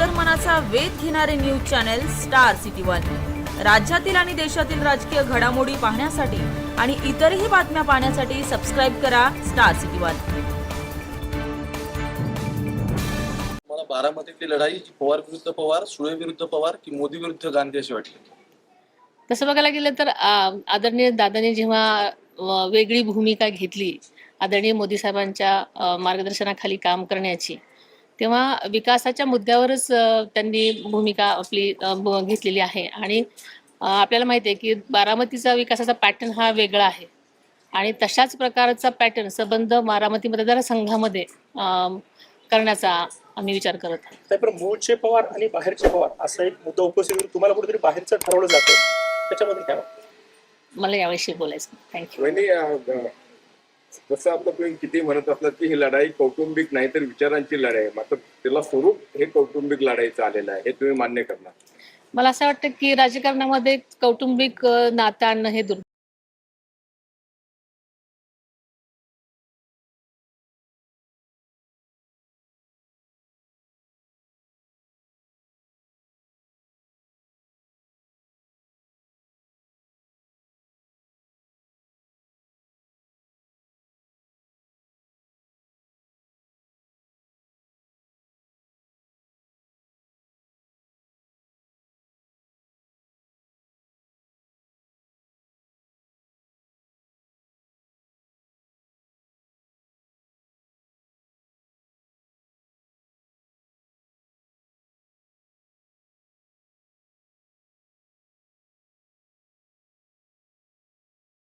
अंतर्मनाचा वेध घेणारे news channel Star City One. राज्यातील आणि देशातील राजकीय घडामोडी पाहण्यासाठी आणि इतरही बातम्या पाहण्यासाठी सबस्क्राईब करा स्टार सिटी वन. मला बारामतीतली लढाई जी पवार विरुद्ध पवार सुळे विरुद्ध पवार की मोदी विरुद्ध गांधी अशी वाटली? तसं बघायला गेलं तर आ, आदरणीय दादाने जेव्हा अ, वेगळी भूमिका घेतली आदरणीय मोदी साहेबांच्या अ, मार्गदर्शनाखाली काम करण्याची तेव्हा विकासाच्या मुद्द्यावरच त्यांनी भूमिका आपली घेतलेली आहे. आणि आपल्याला माहिती आहे की बारामतीचा विकासाचा पॅटर्न हा वेगळा आहे. आणि तशाच प्रकारचा पॅटर्न संबंध बारामती मतदारसंघामध्ये करण्याचा आम्ही विचार करत आहोत. मूळचे पवार आणि बाहेरचे पवार असा एक मुद्दा उपस्थित करून तुम्हाला कुठेतरी बाहेरचं ठरवलं जातं. त्याच्यामध्ये काय? मला याविषयी बोलायचं. थँक्यू जसं आपलं तुम्ही किती म्हणत असलात की ही लढाई कौटुंबिक नाही तर विचारांची लढाई आहे. मात्र तिला स्वरूप हे कौटुंबिक लढाईचं आलेलं आहे हे तुम्ही मान्य करणार. मला असं वाटतं की राजकारणामध्ये कौटुंबिक अ, नातं आणणं हे दुर्